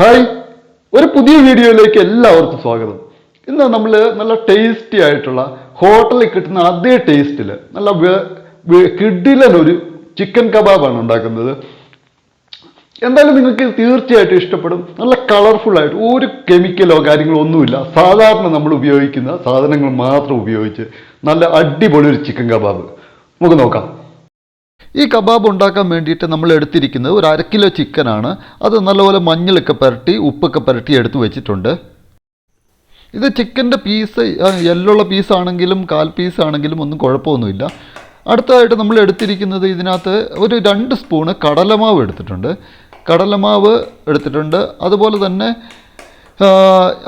Hi ഒരു പുതിയ വീഡിയോയിലേക്ക് എല്ലാവർക്കും സ്വാഗതം. ഇന്ന് നമ്മൾ നല്ല ടേസ്റ്റി ആയിട്ടുള്ള ഹോട്ടലിൽ കിട്ടുന്ന അതേ ടേസ്റ്റിൽ നല്ല വെ- ഒരു ചിക്കൻ കബാബാണ് ഉണ്ടാക്കുന്നത്. എന്തായാലും നിങ്ങൾക്ക് തീർച്ചയായിട്ടും ഇഷ്ടപ്പെടും. നല്ല കളർഫുൾ ആയിട്ട് ഒരു കെമിക്കലോ കാര്യങ്ങളോ ഒന്നുമില്ല. സാധാരണ നമ്മൾ ഉപയോഗിക്കുന്ന സാധനങ്ങൾ മാത്രം ഉപയോഗിച്ച് നല്ല അടിപൊളി ഒരു ചിക്കൻ കബാബ് നമുക്ക് നോക്കാം. ഈ കബാബ് ഉണ്ടാക്കാൻ വേണ്ടിയിട്ട് നമ്മൾ എടുത്തിരിക്കുന്നത് ഒരു അര കിലോ ചിക്കനാണ്. അത് നല്ലപോലെ മഞ്ഞളൊക്കെ പുരട്ടി ഉപ്പൊക്കെ പുരട്ടി എടുത്ത് വെച്ചിട്ടുണ്ട്. ഇത് ചിക്കന്റെ പീസ് എല്ലുള്ള പീസാണെങ്കിലും കാൽ പീസ് ആണെങ്കിലും ഒന്നും കുഴപ്പമൊന്നുമില്ല. അടുത്തതായിട്ട് നമ്മൾ എടുത്തിരിക്കുന്നത് ഇതിനകത്ത് ഒരു രണ്ട് സ്പൂണ് കടലമാവ് എടുത്തിട്ടുണ്ട്. കടലമാവ് എടുത്തിട്ടുണ്ട്. അതുപോലെ തന്നെ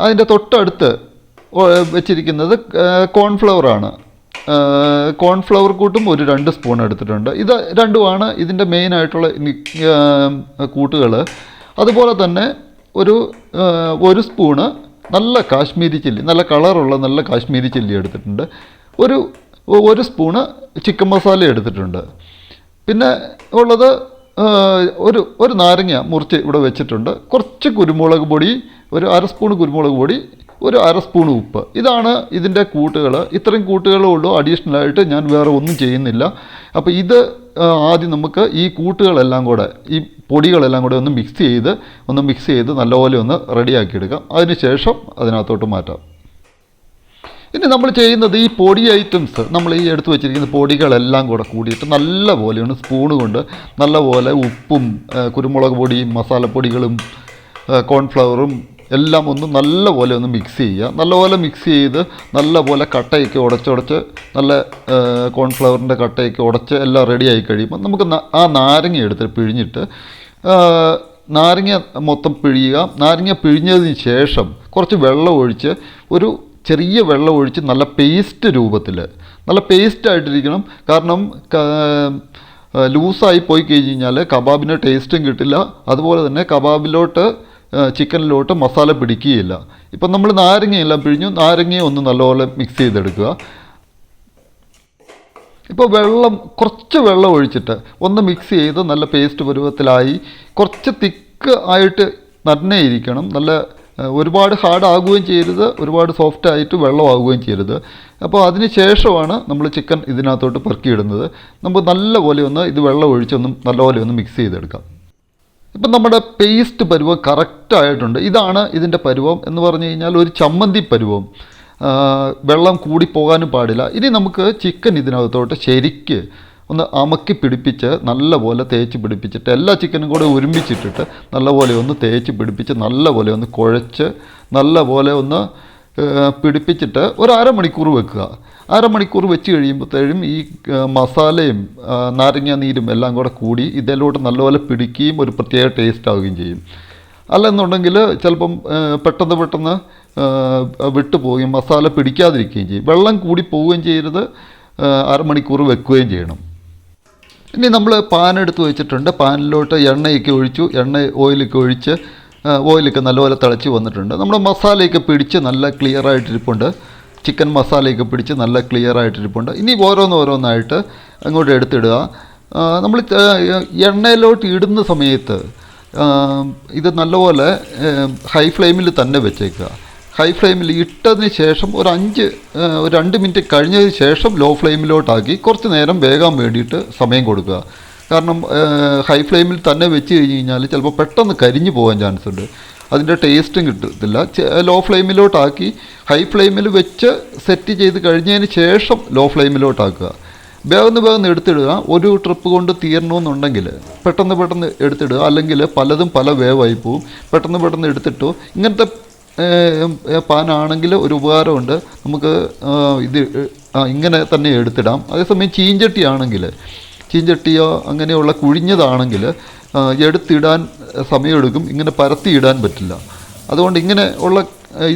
അതിന്റെ തൊട്ടടുത്ത് വെച്ചിരിക്കുന്നത് കോൺഫ്ലവർ ആണ്. കോൺഫ്ലവർ കൂട്ടും ഒരു രണ്ട് സ്പൂൺ എടുത്തിട്ടുണ്ട്. ഇത് രണ്ടുമാണ് ഇതിന്റെ മെയിൻ ആയിട്ടുള്ള കൂട്ടുകൾ അതുപോലെ തന്നെ ഒരു ഒരു സ്പൂണ് നല്ല കാശ്മീരി ചില്ലി നല്ല കളറുള്ള നല്ല കാശ്മീരി ചില്ലി എടുത്തിട്ടുണ്ട്. ഒരു ഒരു സ്പൂണ് ചിക്കൻ മസാല എടുത്തിട്ടുണ്ട്. പിന്നെ ഉള്ളത് ഒരു ഒരു നാരങ്ങ മുറിച്ച് ഇവിടെ വെച്ചിട്ടുണ്ട്. കുറച്ച് കുരുമുളക് പൊടി ഒരു അര സ്പൂൺ കുരുമുളക് പൊടി ഒരു അര സ്പൂൺ ഉപ്പ്. ഇതാണ് ഇതിന്റെ കൂട്ടുകൾ. ഇത്രയും കൂട്ടുകളേ ഉള്ളൂ. അഡീഷണലായിട്ട് ഞാൻ വേറെ ഒന്നും ചെയ്യുന്നില്ല. അപ്പോൾ ഇത് ആദ്യം നമുക്ക് ഈ കൂട്ടുകളെല്ലാം കൂടെ ഈ പൊടികളെല്ലാം കൂടെ ഒന്ന് മിക്സ് ചെയ്ത് ഒന്ന് മിക്സ് ചെയ്ത് നല്ലപോലെ ഒന്ന് റെഡിയാക്കി എടുക്കാം അതിനുശേഷം അതിനകത്തോട്ട് മാറ്റാം. ഇനി നമ്മൾ ചെയ്യുന്നത് ഈ പൊടി ഐറ്റംസ് നമ്മൾ ഈ എടുത്തു വെച്ചിരിക്കുന്ന പൊടികളെല്ലാം കൂടെ കൂടിയിട്ട് നല്ല പോലെയാണ് സ്പൂണ് കൊണ്ട് നല്ലപോലെ ഉപ്പും കുരുമുളക് പൊടിയും മസാലപ്പൊടികളും കോൺഫ്ലവറും എല്ലാം ഒന്ന് നല്ലപോലെ ഒന്ന് മിക്സ് ചെയ്യുക. നല്ലപോലെ മിക്സ് ചെയ്ത് നല്ലപോലെ കട്ടയൊക്കെ ഉടച്ചുടച്ച് നല്ല കോൺഫ്ലവറിന്റെ കട്ടയൊക്കെ ഉടച്ച് എല്ലാം റെഡിയായി കഴിയുമ്പോൾ നമുക്ക് ആ നാരങ്ങ എടുത്ത് പിഴിഞ്ഞിട്ട് നാരങ്ങ മൊത്തം പിഴിയുക. നാരങ്ങ പിഴിഞ്ഞതിന് ശേഷം കുറച്ച് വെള്ളം ഒഴിച്ച് ഒരു ചെറിയ വെള്ളം ഒഴിച്ച് നല്ല പേസ്റ്റ് രൂപത്തിൽ നല്ല പേസ്റ്റ് ആയിട്ടിരിക്കണം. കാരണം ലൂസായി പോയി കഴിഞ്ഞ് കഴിഞ്ഞാൽ കബാബിന് ടേസ്റ്റും കിട്ടില്ല. അതുപോലെ തന്നെ കബാബിലോട്ട് ചിക്കനിലോട്ട് മസാല പിടിക്കുകയില്ല. ഇപ്പം നമ്മൾ നാരങ്ങയെല്ലാം പിഴിഞ്ഞു നാരങ്ങയെ ഒന്ന് നല്ലപോലെ മിക്സ് ചെയ്തെടുക്കുക. ഇപ്പോൾ വെള്ളം കുറച്ച് വെള്ളം ഒഴിച്ചിട്ട് ഒന്ന് മിക്സ് ചെയ്ത് നല്ല പേസ്റ്റ് പരുവത്തിലായി കുറച്ച് തിക്ക് ആയിട്ട് തന്നെ ഇരിക്കണം. നല്ല ഒരുപാട് ഹാർഡ് ആകുകയും ചെയ്യരുത് ഒരുപാട് സോഫ്റ്റ് ആയിട്ട് വെള്ളമാകുകയും ചെയ്യരുത്. അപ്പോൾ അതിന് ശേഷമാണ് നമ്മൾ ചിക്കൻ ഇതിനകത്തോട്ട് പെറുക്കിയിടുന്നത്. നമുക്ക് നല്ലപോലെ ഒന്ന് ഇത് വെള്ളം ഒഴിച്ചൊന്ന് നല്ലപോലെ ഒന്ന് മിക്സ് ചെയ്തെടുക്കാം. ഇപ്പം നമ്മുടെ പേസ്റ്റ് പരുവം കറക്റ്റായിട്ടുണ്ട് ഇതാണ് ഇതിന്റെ പരുവം എന്ന് പറഞ്ഞു കഴിഞ്ഞാൽ ഒരു ചമ്മന്തി പരുവം. വെള്ളം കൂടി പോകാനും പാടില്ല. ഇനി നമുക്ക് ചിക്കൻ ഇതിനകത്തോട്ട് ശരിക്ക് ഒന്ന് അമക്കി പിടിപ്പിച്ച് നല്ലപോലെ തേച്ച് പിടിപ്പിച്ചിട്ട് എല്ലാ ചിക്കനും കൂടെ ഒരുമിച്ചിട്ടിട്ട് നല്ലപോലെ ഒന്ന് തേച്ച് പിടിപ്പിച്ച് നല്ലപോലെ ഒന്ന് കുഴച്ച് നല്ലപോലെ ഒന്ന് പിടിപ്പിച്ചിട്ട് ഒരു അരമണിക്കൂർ വെക്കുക. അരമണിക്കൂർ വെച്ച് കഴിയുമ്പോഴത്തേഴും ഈ മസാലയും നാരങ്ങ നീരും എല്ലാം കൂടെ കൂടി ഇതിലോട്ട് നല്ലപോലെ പിടിക്കുകയും ഒരു പ്രത്യേക ടേസ്റ്റ് ആവുകയും ചെയ്യും. അല്ലെന്നുണ്ടെങ്കിൽ ചിലപ്പം പെട്ടെന്ന് പെട്ടെന്ന് വിട്ടു വിട്ടുപോവുകയും മസാല പിടിക്കാതിരിക്കുകയും ചെയ്യും. വെള്ളം കൂടി പോവുകയും ചെയ്യരുത്. അരമണിക്കൂർ വെക്കുകയും ചെയ്യണം. ഇനി നമ്മൾ പാൻ എടുത്ത് വെച്ചിട്ടുണ്ട്. പാനിലോട്ട് എണ്ണയൊക്കെ ഒഴിച്ചു. എണ്ണ ഓയിലൊക്കെ ഒഴിച്ച് ഓയിലൊക്കെ നല്ലപോലെ തിളച്ച് വന്നിട്ടുണ്ട്. നമ്മുടെ മസാലയൊക്കെ പിടിച്ച് നല്ല ക്ലിയർ ആയിട്ടിരിപ്പുണ്ട്. ചിക്കൻ മസാലയൊക്കെ പിടിച്ച് നല്ല ക്ലിയർ ആയിട്ടിരിപ്പുണ്ട്. ഇനി ഓരോന്ന് ഓരോന്നായിട്ട് അങ്ങോട്ട് എടുത്തിടുക. നമ്മൾ എണ്ണയിലോട്ട് ഇടുന്ന സമയത്ത് ഇത് നല്ലപോലെ ഹൈ ഫ്ലെയിമിൽ തന്നെ വെച്ചേക്കുക. ഹൈ ഫ്ലെയിമിൽ ഇട്ടതിന് ശേഷം ഒരു അഞ്ച് ഒരു രണ്ട് മിനിറ്റ് കഴിഞ്ഞതിന് ശേഷം ലോ ഫ്ലെയിമിലോട്ടാക്കി കുറച്ച് നേരം വേകാൻ വേണ്ടിയിട്ട് സമയം കൊടുക്കുക. കാരണം ഹൈ ഫ്ലെയിമിൽ തന്നെ വെച്ച് കഴിഞ്ഞ് കഴിഞ്ഞാൽ ചിലപ്പോൾ പെട്ടെന്ന് കരിഞ്ഞു പോകാൻ ചാൻസ് ഉണ്ട്. അതിന്റെ ടേസ്റ്റും കിട്ടത്തില്ല. ലോ ഫ്ലെയിമിലോട്ടാക്കി ഹൈ ഫ്ലെയിമിൽ വെച്ച് സെറ്റ് ചെയ്ത് കഴിഞ്ഞതിന് ശേഷം ലോ ഫ്ലെയിമിലോട്ടാക്കുക വേഗം വേഗം എടുത്തിടുക. ഒരു ട്രിപ്പ് കൊണ്ട് തീരണമെന്നുണ്ടെങ്കിൽ പെട്ടെന്ന് പെട്ടെന്ന് എടുത്തിടുക. അല്ലെങ്കിൽ പലതും പല വേവായി പോവും. പെട്ടെന്ന് പെട്ടെന്ന് എടുത്തിട്ടു. ഇങ്ങനത്തെ പാനാണെങ്കിൽ ഒരു ഉപകാരമുണ്ട്. നമുക്ക് ഇത് ഇങ്ങനെ തന്നെ എടുത്തിടാം. അതേസമയം ചീഞ്ചട്ടി ആണെങ്കിൽ ചീഞ്ചട്ടിയോ അങ്ങനെയുള്ള കുഴിഞ്ഞതാണെങ്കിൽ എടുത്തിടാൻ സമയമെടുക്കും ഇങ്ങനെ പരത്തിയിടാൻ പറ്റില്ല. അതുകൊണ്ട് ഇങ്ങനെ ഉള്ള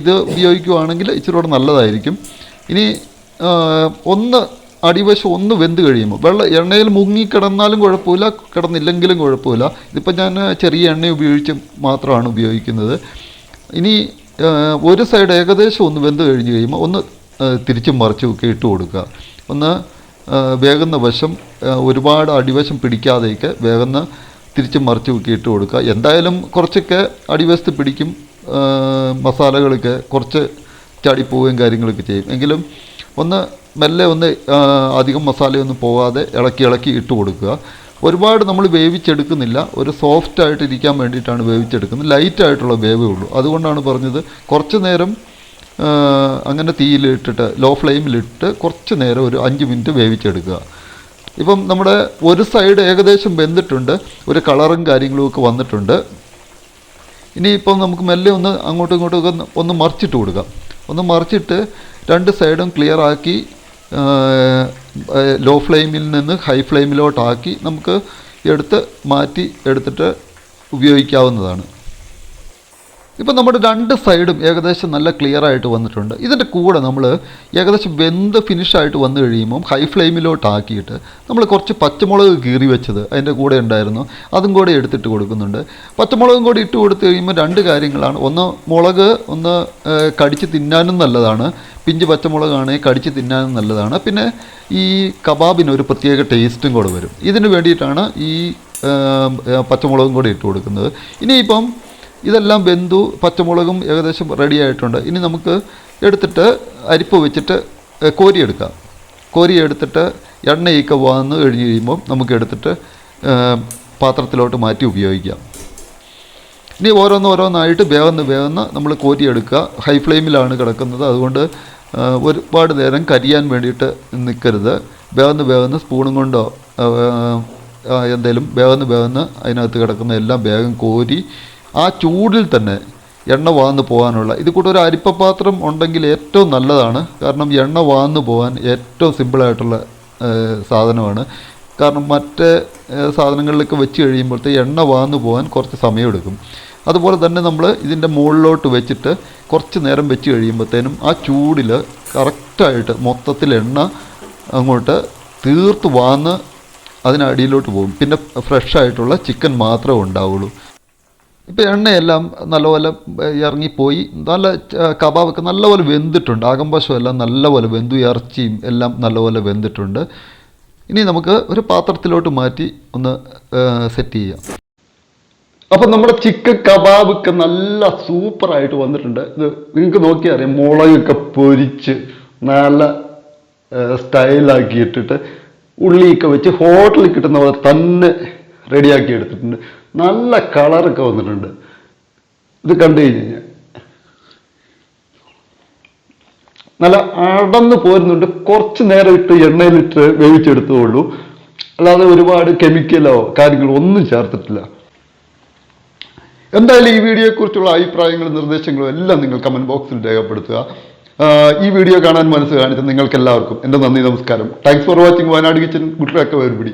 ഇത് ഉപയോഗിക്കുവാണെങ്കിൽ ഇച്ചിരി കൂടെ നല്ലതായിരിക്കും. ഇനി ഒന്ന് അടിവശം ഒന്ന് വെന്ത് കഴിയുമ്പോൾ വെള്ളം എണ്ണയിൽ മുങ്ങി കിടന്നാലും കുഴപ്പമില്ല കിടന്നില്ലെങ്കിലും കുഴപ്പമില്ല. ഇതിപ്പോൾ ഞാൻ ചെറിയ എണ്ണ ഉപയോഗിച്ച് മാത്രമാണ് ഉപയോഗിക്കുന്നത്. ഇനി ഒരു സൈഡ് ഏകദേശം ഒന്ന് വെന്ത് കഴിഞ്ഞ് കഴിയുമ്പോൾ ഒന്ന് തിരിച്ചും മറിച്ചും ഒക്കെ ഇട്ട് കൊടുക്കുക. ഒന്ന് വേകുന്ന വശം ഒരുപാട് അടിവശം പിടിക്കാതെയൊക്കെ വേഗന്ന് തിരിച്ച് മറിച്ച് ഇട്ട് കൊടുക്കുക. എന്തായാലും കുറച്ചൊക്കെ അടിവശത്ത് പിടിക്കും മസാലകളൊക്കെ കുറച്ച് ചാടിപ്പോവുകയും കാര്യങ്ങളൊക്കെ ചെയ്യും. എങ്കിലും ഒന്ന് മെല്ലെ ഒന്ന് അധികം മസാലയൊന്നും പോകാതെ ഇളക്കി ഇളക്കി ഇട്ട് കൊടുക്കുക. ഒരുപാട് നമ്മൾ വേവിച്ചെടുക്കുന്നില്ല. ഒരു സോഫ്റ്റ് ആയിട്ട് ഇരിക്കാൻ വേണ്ടിയിട്ടാണ് വേവിച്ചെടുക്കുന്നത്. ലൈറ്റ് ആയിട്ടുള്ള വേവേ ഉള്ളൂ. അതുകൊണ്ടാണ് പറഞ്ഞത് കുറച്ച് നേരം അങ്ങനെ തീയിലിട്ടിട്ട് ലോ ഫ്ലെയിമിലിട്ട് കുറച്ച് നേരം ഒരു അഞ്ച് മിനിറ്റ് വേവിച്ചെടുക്കുക. ഇപ്പം നമ്മുടെ ഒരു സൈഡ് ഏകദേശം വെന്തിട്ടുണ്ട് ഒരു കളറും കാര്യങ്ങളും ഒക്കെ വന്നിട്ടുണ്ട്. ഇനിയിപ്പം നമുക്ക് മെല്ലെ ഒന്ന് അങ്ങോട്ടും ഇങ്ങോട്ടും ഒക്കെ ഒന്ന് മറിച്ചിട്ട് കൊടുക്കാം. ഒന്ന് മറിച്ചിട്ട് രണ്ട് സൈഡും ക്ലിയർ ആക്കി ലോ ഫ്ലെയിമിൽ നിന്ന് ഹൈ ഫ്ലെയിമിലോട്ടാക്കി നമുക്ക് എടുത്ത് മാറ്റി എടുത്തിട്ട് ഉപയോഗിക്കാവുന്നതാണ്. ഇപ്പം നമ്മുടെ രണ്ട് സൈഡും ഏകദേശം നല്ല ക്ലിയർ ആയിട്ട് വന്നിട്ടുണ്ട്. ഇതിന്റെ കൂടെ നമ്മൾ ഏകദേശം വെന്ത് ഫിനിഷായിട്ട് വന്നു കഴിയുമ്പം ഹൈ ഫ്ലെയിമിലോട്ടാക്കിയിട്ട് നമ്മൾ കുറച്ച് പച്ചമുളക് കീറി വെച്ചത് അതിന്റെ കൂടെ ഉണ്ടായിരുന്നു. അതും കൂടെ എടുത്തിട്ട് കൊടുക്കുന്നുണ്ട്. പച്ചമുളകും കൂടി ഇട്ട് കൊടുത്തു കഴിയുമ്പോൾ രണ്ട് കാര്യങ്ങളാണ്. ഒന്ന് മുളക് ഒന്ന് കടിച്ച് തിന്നാനും നല്ലതാണ്. പിഞ്ച് പച്ചമുളകാണെങ്കിൽ കടിച്ച് തിന്നാനും നല്ലതാണ്. പിന്നെ ഈ കബാബിന് ഒരു പ്രത്യേക ടേസ്റ്റും കൂടെ വരും. ഇതിന് വേണ്ടിയിട്ടാണ് ഈ പച്ചമുളകും കൂടി ഇട്ട് കൊടുക്കുന്നത്. ഇനിയിപ്പം ഇതെല്ലാം വെന്തു പച്ചമുളകും ഏകദേശം റെഡി ആയിട്ടുണ്ട്. ഇനി നമുക്ക് എടുത്തിട്ട് അരിപ്പ് വെച്ചിട്ട് കോരി കോരിയെടുക്കാം കോരിയെടുത്തിട്ട് എണ്ണയൊക്കെ വന്ന് കഴിഞ്ഞ് കഴിയുമ്പം നമുക്ക് എടുത്തിട്ട് പാത്രത്തിലോട്ട് മാറ്റി ഉപയോഗിക്കാം. ഇനി ഓരോന്ന് ഓരോന്നായിട്ട് വേഗന്ന് വേഗന്ന് നമ്മൾ കോരിയെടുക്കുക ഹൈ ഫ്ലെയിമിലാണ് കിടക്കുന്നത്. അതുകൊണ്ട് ഒരുപാട് നേരം കരിയാൻ വേണ്ടിയിട്ട് നിൽക്കരുത്. വേഗന്ന് വേഗന്ന് സ്പൂണും കൊണ്ടോ എന്തേലും വേഗന്ന് വേഗന്ന് അതിനകത്ത് കിടക്കുന്ന എല്ലാം വേഗം കോരി ആ ചൂടിൽ തന്നെ എണ്ണ വാന്ന് പോകാനുള്ള ഇത് കൂടെ ഒരു അരിപ്പപാത്രം ഉണ്ടെങ്കിൽ ഏറ്റവും നല്ലതാണ്. കാരണം എണ്ണ വാന്ന് പോകാൻ ഏറ്റവും സിമ്പിളായിട്ടുള്ള സാധനമാണ്. കാരണം മറ്റ് സാധനങ്ങളിലൊക്കെ വെച്ച് കഴിയുമ്പോഴത്തെ എണ്ണ വാന്ന് പോകാൻ കുറച്ച് സമയമെടുക്കും. അതുപോലെ തന്നെ നമ്മൾ ഇതിന്റെ മുകളിലോട്ട് വെച്ചിട്ട് കുറച്ച് നേരം വെച്ച് കഴിയുമ്പോഴത്തേനും ആ ചൂടിൽ കറക്റ്റായിട്ട് മൊത്തത്തിൽ എണ്ണ അങ്ങോട്ട് തീർത്ത് വാന്ന് അതിനടിയിലോട്ട് പോകും. പിന്നെ ഫ്രഷ് ആയിട്ടുള്ള ചിക്കൻ മാത്രമേ ഉണ്ടാവുള്ളൂ. ഇപ്പോൾ എണ്ണയെല്ലാം നല്ലപോലെ ഇറങ്ങിപ്പോയി. നല്ല കബാബൊക്കെ നല്ലപോലെ വെന്തിട്ടുണ്ട്. ആകമ്പശം എല്ലാം നല്ലപോലെ വെന്തു. ഇറച്ചിയും എല്ലാം നല്ലപോലെ വെന്തിട്ടുണ്ട്. ഇനി നമുക്ക് ഒരു പാത്രത്തിലോട്ട് മാറ്റി ഒന്ന് സെറ്റ് ചെയ്യാം. അപ്പം നമ്മുടെ ചിക്കൻ കബാബൊക്കെ നല്ല സൂപ്പറായിട്ട് വന്നിട്ടുണ്ട്. ഇത് നിങ്ങൾക്ക് നോക്കിയാൽ അറിയാം. മുളകൊക്കെ പൊരിച്ച് നല്ല സ്റ്റൈലാക്കി ഇട്ടിട്ട് ഉള്ളിയൊക്കെ വെച്ച് ഹോട്ടലിൽ കിട്ടുന്ന പോലെ തന്നെ റെഡിയാക്കി എടുത്തിട്ടുണ്ട്. നല്ല കളറൊക്കെ വന്നിട്ടുണ്ട്. ഇത് കണ്ടു കഴിഞ്ഞ് കഴിഞ്ഞാൽ നല്ല അടന്ന് പോരുന്നുണ്ട്. കുറച്ച് നേരം ഇട്ട് എണ്ണയിലിട്ട് വേവിച്ചെടുത്തുള്ളൂ അല്ലാതെ ഒരുപാട് കെമിക്കലോ കാര്യങ്ങളോ ഒന്നും ചേർത്തിട്ടില്ല. എന്തായാലും ഈ വീഡിയോയെക്കുറിച്ചുള്ള അഭിപ്രായങ്ങളും നിർദ്ദേശങ്ങളും എല്ലാം നിങ്ങൾ കമന്റ് ബോക്സിൽ രേഖപ്പെടുത്തുക. ഈ വീഡിയോ കാണാൻ മനസ്സ് കാണിച്ച നിങ്ങൾക്ക് എല്ലാവർക്കും എന്റെ നന്ദി നമസ്കാരം. Thanks for watching Wayanad kitchen കുട്ടികളൊക്കെ വേർപിടി